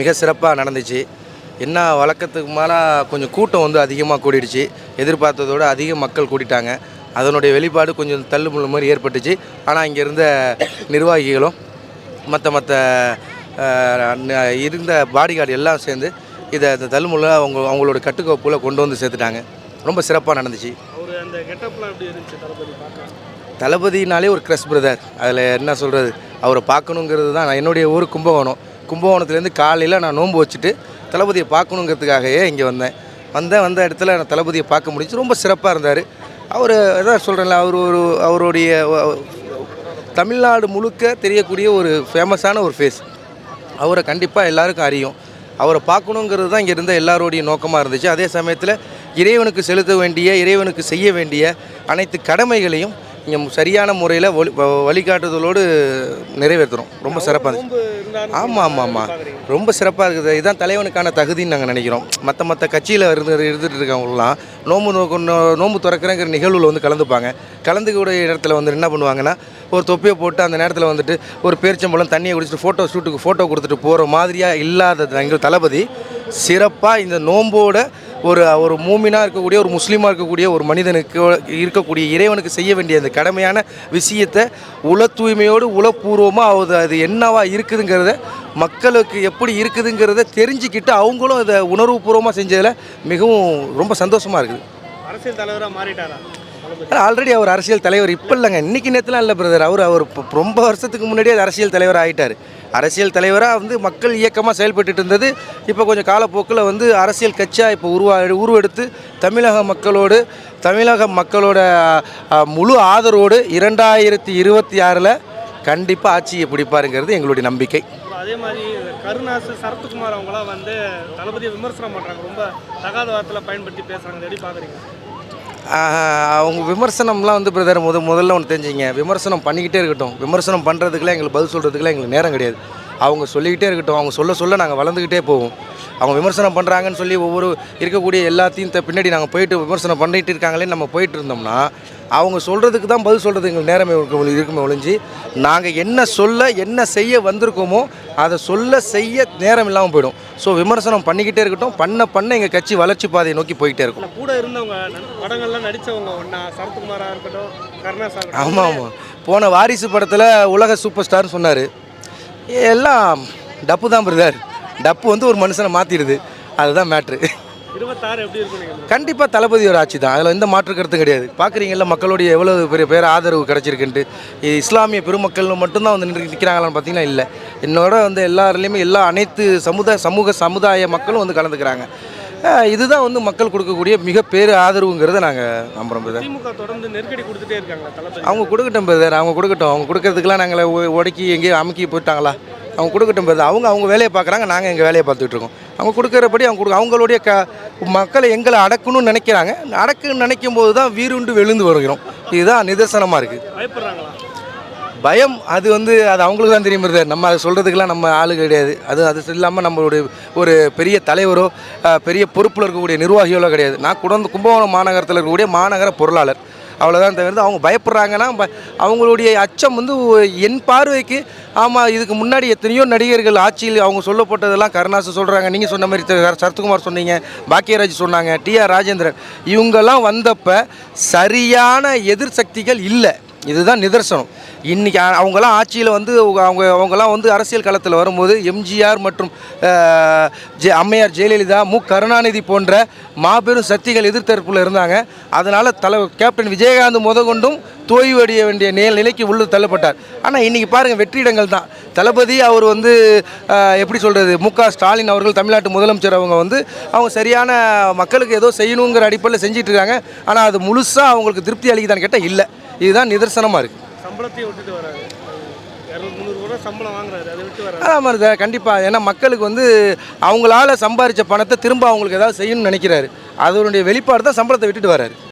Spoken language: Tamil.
மிக சிறப்பாக நடந்துச்சு. என்ன வழக்கத்துக்கு மேலே கொஞ்சம் கூட்டம் வந்து அதிகமாக கூடிடுச்சு. எதிர்பார்த்ததோட அதிக மக்கள் கூட்டிட்டாங்க அதனுடைய வெளிப்பாடு கொஞ்சம் தள்ளுமுள்ள மாதிரி ஏற்பட்டுச்சு. ஆனால் இங்கே இருந்த நிர்வாகிகளும் மற்ற மற்ற இருந்த பாடிகார்டு எல்லாம் சேர்ந்து இதை இந்த தள்ளுமுள்ள அவங்க அவங்களோட கட்டுக்கோப்பில் கொண்டு வந்து சேர்த்துட்டாங்க. ரொம்ப சிறப்பாக நடந்துச்சு. அந்த தளபதினாலே ஒரு க்ரஷ் பிரதர் அதில் என்ன சொல்கிறது அவரை பார்க்கணுங்கிறது தான் என்னுடைய ஊர் கும்பகோணம். கும்பகோணத்துலேருந்து காலையில் நான் நோன்பு வச்சுட்டு தளபதியை பார்க்கணுங்கிறதுக்காகவே இங்கே வந்தேன். வந்தேன் வந்த இடத்துல நான் தளபதியை பார்க்க முடிஞ்சு ரொம்ப சிறப்பாக இருந்தார். அவர் எதாவது சொல்கிறேன்ல அவர் ஒரு அவருடைய தமிழ்நாடு முழுக்க தெரியக்கூடிய ஒரு ஃபேமஸான ஒரு ஃபேஸ் அவரை கண்டிப்பாக எல்லாருக்கும் அறியும். அவரை பார்க்கணுங்கிறது தான் இங்கே இருந்த எல்லாருடைய நோக்கமாக இருந்துச்சு. அதே சமயத்தில் இறைவனுக்கு செலுத்த வேண்டிய இறைவனுக்கு செய்ய வேண்டிய அனைத்து கடமைகளையும் இங்கே சரியான முறையில் வழி வழிகாட்டுதலோடு நிறைவேற்றுறோம் ரொம்ப சிறப்பாக இருந்துச்சு ஆமாம் ஆமாம் ஆமாம் ரொம்ப சிறப்பாக இருக்குது. இதுதான் தலைவனுக்கான தகுதின்னு நாங்கள் நினைக்கிறோம். மற்ற மற்ற கட்சியில் இருந்து இருந்துட்டு இருக்கவங்களாம் நோம்பு நோக்கு நோம்பு திறக்கிறேங்கிற நிகழ்வில் வந்து கலந்துப்பாங்க. கலந்துக்கூடிய இடத்துல வந்து என்ன பண்ணுவாங்கன்னா ஒரு தொப்பியை போட்டு அந்த நேரத்தில் வந்துட்டு ஒரு பேரிச்சம்பழம் தண்ணியை குடிச்சிட்டு ஃபோட்டோ ஷூட்டுக்கு ஃபோட்டோ கொடுத்துட்டு போகிற மாதிரியாக இல்லாத எங்கள் தளபதி சிறப்பாக இந்த நோம்போட ஒரு ஒரு மூமினாக இருக்கக்கூடிய ஒரு முஸ்லீமாக இருக்கக்கூடிய ஒரு மனிதனுக்கு இருக்கக்கூடிய இறைவனுக்கு செய்ய வேண்டிய அந்த கடமையான விஷயத்தை உள தூய்மையோடு உளப்பூர்வமாக அது அது என்னவா இருக்குதுங்கிறத மக்களுக்கு எப்படி இருக்குதுங்கிறத தெரிஞ்சுக்கிட்டு அவங்களும் அதை உணர்வுபூர்வமாக செஞ்சதில் மிகவும் ரொம்ப சந்தோஷமாக இருக்குது. அரசியல் தலைவராக மாறிட்டாரா? ஆல்ரெடி அவர் அரசியல் தலைவர். இப்போ இல்லைங்க. இன்னைக்கு நேரத்தில் இல்லை பிரதர் அவர் அவர் ரொம்ப வருஷத்துக்கு முன்னாடியே அரசியல் தலைவர் ஆகிட்டார் அரசியல் தலைவராக வந்து மக்கள் இயக்கமாக செயல்பட்டு இருந்தது. இப்போ கொஞ்சம் காலப்போக்கில் வந்து அரசியல் கட்சியாக இப்போ உருவா உருவெடுத்து தமிழக மக்களோடு தமிழக மக்களோட முழு ஆதரவோடு இரண்டாயிரத்தி இருபத்தி ஆறில் கண்டிப்பாக ஆட்சியை பிடிப்பாருங்கிறது எங்களுடைய நம்பிக்கை. அதே மாதிரி கருணாஸ் சரத்குமார் அவங்களாம் வந்து தளபதியை விமர்சனம் பண்ணுறாங்க ரொம்ப தகாத வார்த்தையில் பயன்படுத்தி பேசுகிறாங்க எப்படி பார்க்குறீங்க அவங்க விமர்சனம்லாம் வந்து பிரதர் முத முதல்ல ஒன்று தெரிஞ்சுங்க. விமர்சனம் பண்ணிக்கிட்டே இருக்கட்டும். விமர்சனம் பண்ணுறதுக்குலாம் எங்களுக்கு பதில் சொல்கிறதுக்குலாம் எங்களுக்கு நேரம் கிடையாது. அவங்க சொல்லிக்கிட்டே இருக்கட்டும். அவங்க சொல்ல சொல்ல நாங்கள் வளர்ந்துக்கிட்டே போவோம். அவங்க விமர்சனம் பண்ணுறாங்கன்னு சொல்லி ஒவ்வொரு இருக்கக்கூடிய எல்லாத்தையும் பின்னாடி நாங்கள் போயிட்டு விமர்சனம் பண்ணிட்டு இருக்காங்களே நம்ம போயிட்டு இருந்தோம்னா அவங்க சொல்கிறதுக்கு தான் பதில் சொல்கிறது எங்களுக்கு நேரமே இருக்க இருக்குமே ஒழிஞ்சு நாங்கள் என்ன சொல்ல என்ன செய்ய வந்திருக்கோமோ அதை சொல்ல செய்ய நேரம் இல்லாமல் போயிடும். ஸோ விமர்சனம் பண்ணிக்கிட்டே இருக்கட்டும் பண்ண பண்ண எங்கள் கட்சி வளர்ச்சி பாதையை நோக்கி போயிட்டே இருக்கும். கூட இருந்தவங்க படங்கள்லாம் நடித்தவங்க ஒன்றா சரத்குமாராக இருக்கட்டும் ஆகட்டும் ஆமாம் ஆமாம் போன வாரிசு படத்தில் உலக சூப்பர் ஸ்டார்னு சொன்னார். எல்லாம் டப்பு தான் பிரதர் டப்பு வந்து ஒரு மனுஷனை மாற்றிடுது அதுதான் மேட்ரு கண்டிப்பாக தளபதியோட ஆட்சி தான். அதில் எந்த மாற்று கருத்தும் கிடையாது. பார்க்குறீங்கல்ல மக்களுடைய எவ்வளோ பெரிய பேர் ஆதரவு கிடச்சிருக்குன்ட்டு. இஸ்லாமிய பெருமக்கள் மட்டும்தான் வந்து நின்று நிற்கிறாங்களான்னு பார்த்தீங்கன்னா இல்லை. என்னோட வந்து எல்லாருலேயுமே எல்லா அனைத்து சமுதாய சமூக சமுதாய மக்களும் வந்து கலந்துக்கிறாங்க. இதுதான் வந்து மக்கள் கொடுக்கக்கூடிய மிக பேர் ஆதரவுங்கிறத நாங்கள் நம்புகிறோம் பிரதர் தொடர்ந்து நெருக்கடி கொடுத்துட்டே இருக்காங்க தளபதி? அவங்க கொடுக்கட்டும் பிரதர் அவங்க கொடுக்கட்டும். அவங்க கொடுக்கறதுக்கெலாம் நாங்களை உடக்கி எங்கேயோ அமுக்கி போயிட்டாங்களா? அவங்க கொடுக்கட்டும் பிரதர் அவங்க அவங்க வேலையை பார்க்குறாங்க நாங்கள் எங்கள் வேலையை பார்த்துட்டு இருக்கோம். அவங்க கொடுக்குறபடி அவங்க கொடுக்க அவங்களுடைய க மக்களை எங்களை அடக்கணும்னு நினைக்கிறாங்க. அடக்குன்னு நினைக்கும் போது தான் வீருண்டு விழுந்து வருகிறோம். இதுதான் நிதர்சனமாக இருக்குது பயம் அது வந்து அது அவங்களுக்கு தான் தெரியும் பிரதர் நம்ம அதை சொல்கிறதுக்கெல்லாம் நம்ம ஆளு கிடையாது. அது அது இல்லாமல் நம்மளுடைய ஒரு பெரிய தலைவரோ பெரிய பொறுப்பில் இருக்கக்கூடிய நிர்வாகிகளோ கிடையாது. நான் குடந்து கும்பகோணம் மாநகரத்தில் இருக்கக்கூடிய மாநகர பொருளாளர். அவ்வளோதான் தவிர்த்து அவங்க பயப்படுறாங்கன்னா ப- அவங்களுடைய அச்சம் வந்து என் பார்வைக்கு ஆமாம் இதுக்கு முன்னாடி எத்தனையோ நடிகர்கள் ஆட்சியில் அவங்க சொல்லப்பட்டதெல்லாம் கருணாசு சொல்கிறாங்க நீங்கள் சொன்ன மாதிரி சரத்குமார் சொன்னீங்க பாக்கியராஜ் சொன்னாங்க டிஆர் ராஜேந்திரன். இவங்கெல்லாம் வந்தப்போ சரியான எதிர் சக்திகள் இல்லை. இதுதான் நிதர்சனம். இன்றைக்கி அவங்கெல்லாம் ஆட்சியில் வந்து அவங்க அவங்க அவங்கெல்லாம் வந்து அரசியல் களத்தில் வரும்போது எம்ஜிஆர் மற்றும் ஜெ அம்மையார் ஜெயலலிதா மு கருணாநிதி போன்ற மாபெரும் சக்திகள் எதிர்த்தரப்பில் இருந்தாங்க. அதனால் தலை கேப்டன் விஜயகாந்த் முதற்கொண்டும் தோய்வு அடைய வேண்டிய நே நிலைக்கு உள்ளு தள்ளப்பட்டார். ஆனால் இன்றைக்கி பாருங்கள் வெற்றிடங்கள் தான். தளபதி அவர் வந்து எப்படி சொல்கிறது மு ஸ்டாலின் அவர்கள் தமிழ்நாட்டு முதலமைச்சர் அவங்க வந்து அவங்க சரியான மக்களுக்கு ஏதோ செய்யணுங்கிற அடிப்படையில் செஞ்சிட்ருக்காங்க ஆனால் அது முழுசாக அவங்களுக்கு திருப்தி அளிக்குதான்னு கேட்டால் இல்லை. இதுதான் நிதர்சனமாக இருக்குது சம்பளத்தையும் விட்டுட்டு அதான் மாதிரி தான் கண்டிப்பாக ஏன்னா மக்களுக்கு வந்து அவங்களால சம்பாரித்த பணத்தை திரும்ப அவங்களுக்கு ஏதாவது செய்யணும்னு நினைக்கிறாரு. அதனுடைய வெளிப்பாடு தான் சம்பளத்தை விட்டுட்டு வராரு.